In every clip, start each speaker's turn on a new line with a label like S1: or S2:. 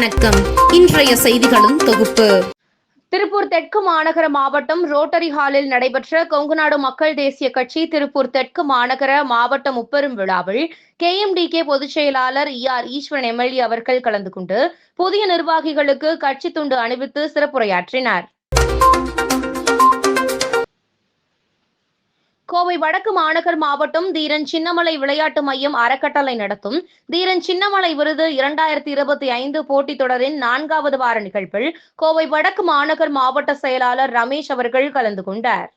S1: வணக்கம். இன்றைய செய்திகளும் தொகுப்பு.
S2: திருப்பூர் தெற்கு மாநகர மாவட்டம் ரோட்டரி ஹாலில் நடைபெற்ற கொங்குநாடு மக்கள் தேசிய கட்சி திருப்பூர் தெற்கு மாநகர மாவட்ட முப்பெரும் விழாவில் கே பொதுச் செயலாளர் இ ஆர் ஈஸ்வரன் எம்எல்ஏ அவர்கள் கலந்து கொண்டு புதிய நிர்வாகிகளுக்கு கட்சி துண்டு அணிவித்து சிறப்புரையாற்றினார். கோவை வடக்கு மாநகர் மாவட்டம் தீரன் சின்னமலை விளையாட்டு மையம் அறக்கட்டளை நடத்தும். தீரன் சின்னமலை விருது இரண்டாயிரத்தி இருபத்தி ஐந்து போட்டித் தொடரின் நான்காவது வார நிகழ்வில் கோவை வடக்கு மாநகர் மாவட்ட செயலாளர் ரமேஷ் அவர்கள் கலந்து கொண்டார்.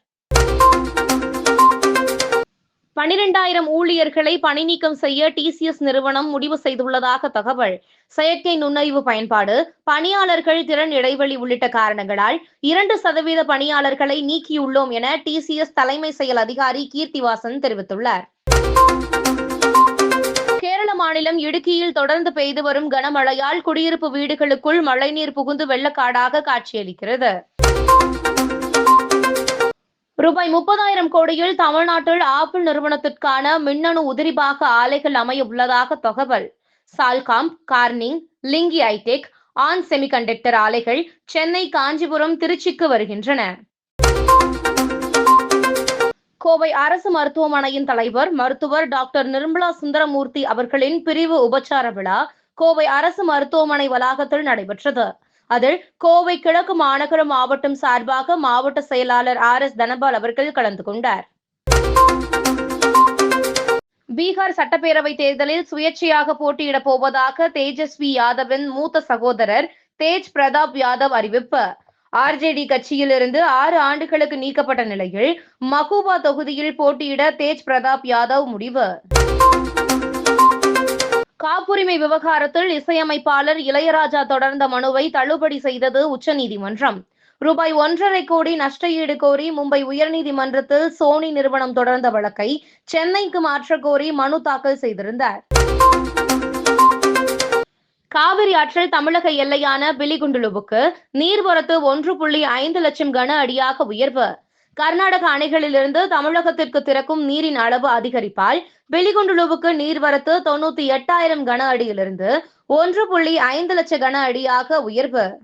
S2: பனிரெண்டாயிரம் ஊழியர்களை பணிநீக்கம் செய்ய டிசிஎஸ் நிறுவனம் முடிவு செய்துள்ளதாக தகவல். செயற்கை நுண்ணறிவு பயன்பாடு பணியாளர்கள் திறன் இடைவெளி உள்ளிட்ட காரணங்களால் இரண்டு சதவீத பணியாளர்களை நீக்கியுள்ளோம் என டிசிஎஸ் தலைமை செயல் அதிகாரி கீர்த்திவாசன் தெரிவித்துள்ளார். கேரள மாநிலம் இடுக்கியில் தொடர்ந்து பெய்து வரும் கனமழையால் குடியிருப்பு வீடுகளுக்குள் மழைநீர் புகுந்து வெள்ளக்காடாக காட்சியளிக்கிறது. ரூபாய் முப்பதாயிரம் கோடியில் தமிழ்நாட்டில் ஆப்பிள் நிறுவனத்திற்கான மின்னணு உதிரிபாக ஆலைகள் அமைய உள்ளதாக தகவல். சால்காம் கார்னிங் லிங்கி ஐடெக் ஆன் செமிகண்டக்டர் ஆலைகள் சென்னை காஞ்சிபுரம் திருச்சிக்கு வருகின்றன. கோவை அரசு மருத்துவமனையின் தலைவர் மருத்துவர் டாக்டர் நிர்மலா சுந்தரமூர்த்தி அவர்களின் பிரிவு உபச்சார விழா கோவை அரசு மருத்துவமனை வளாகத்தில் நடைபெற்றது. அதில் கோவை கிழக்கு மாநகர மாவட்டம் சார்பாக மாவட்ட செயலாளர் ஆர் எஸ் தனபால் அவர்கள் கலந்து கொண்டார். பீகார் சட்டப்பேரவை தேர்தலில் சுயேட்சையாக போட்டியிடப் போவதாக தேஜஸ்வி யாதவின் மூத்த சகோதரர் தேஜ் பிரதாப் யாதவ் அறிவிப்பு. ஆர்ஜேடி கட்சியிலிருந்து ஆறு ஆண்டுகளுக்கு நீக்கப்பட்ட நிலையில் மகூபா தொகுதியில் போட்டியிட தேஜ் பிரதாப் யாதவ் முடிவு. காப்புரிமை விவகாரத்தில் இசையமைப்பாளர் இளையராஜா தொடர்ந்த மனுவை தள்ளுபடி செய்தது உச்சநீதிமன்றம். ரூபாய் ஒன்றரை கோடி நஷ்டஈடு கோரி மும்பை உயர்நீதிமன்றத்தில் சோனி நிறுவனம் தொடர்ந்த வழக்கை சென்னைக்கு மாற்ற கோரி மனு தாக்கல் செய்திருந்தார். காவிரி ஆற்றில் தமிழக எல்லையான பிலிகுண்டுலுவுக்கு நீர்வரத்து ஒன்று புள்ளி ஐந்து லட்சம் கன அடியாக உயர்வு. கர்நாடக அணைகளிலிருந்து தமிழகத்திற்கு திறக்கும் நீரின் அளவு அதிகரிப்பால் வெளிகுண்டுலுவுக்கு நீர்வரத்து தொண்ணூத்தி எட்டாயிரம் கன அடியிலிருந்து ஒன்று புள்ளி ஐந்து லட்ச கன அடியாக உயர்வு.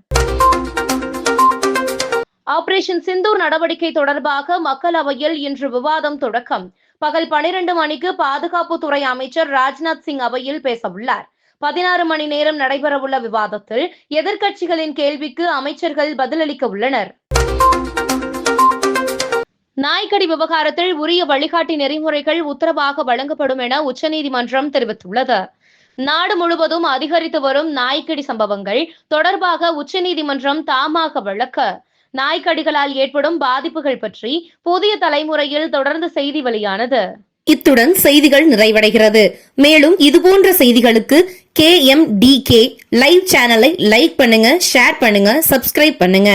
S2: ஆபரேஷன் சிந்தூர் நடவடிக்கை தொடர்பாக மக்களவையில் இன்று விவாதம் தொடக்கம். பகல் பனிரெண்டு மணிக்கு பாதுகாப்புத்துறை அமைச்சர் ராஜ்நாத் சிங் அவையில் பேசவுள்ளார். பதினாறு மணி நேரம் நடைபெறவுள்ள விவாதத்தில் எதிர்க்கட்சிகளின் கேள்விக்கு அமைச்சர்கள் பதிலளிக்க உள்ளனர். நாய்க்கடி விவகாரத்தில் உரிய வழிகாட்டி நெறிமுறைகள் உத்தரவாக வழங்கப்படும் என உச்சநீதிமன்றம் தெரிவித்துள்ளது. நாடு முழுவதும் அதிகரித்து வரும் நாய்க்கடி சம்பவங்கள் தொடர்பாக உச்சநீதிமன்றம் தாமாக வழக்க. நாய்க்கடிகளால் ஏற்படும் பாதிப்புகள் பற்றி புதிய தலைமுறையில் தொடர்ந்து செய்தி வெளியானது.
S1: இத்துடன் செய்திகள் நிறைவடைகிறது. மேலும் இதுபோன்ற செய்திகளுக்கு K M T K live சேனலை லைக் பண்ணுங்க ஷேர் பண்ணுங்க சப்ஸ்கிரைப் பண்ணுங்க.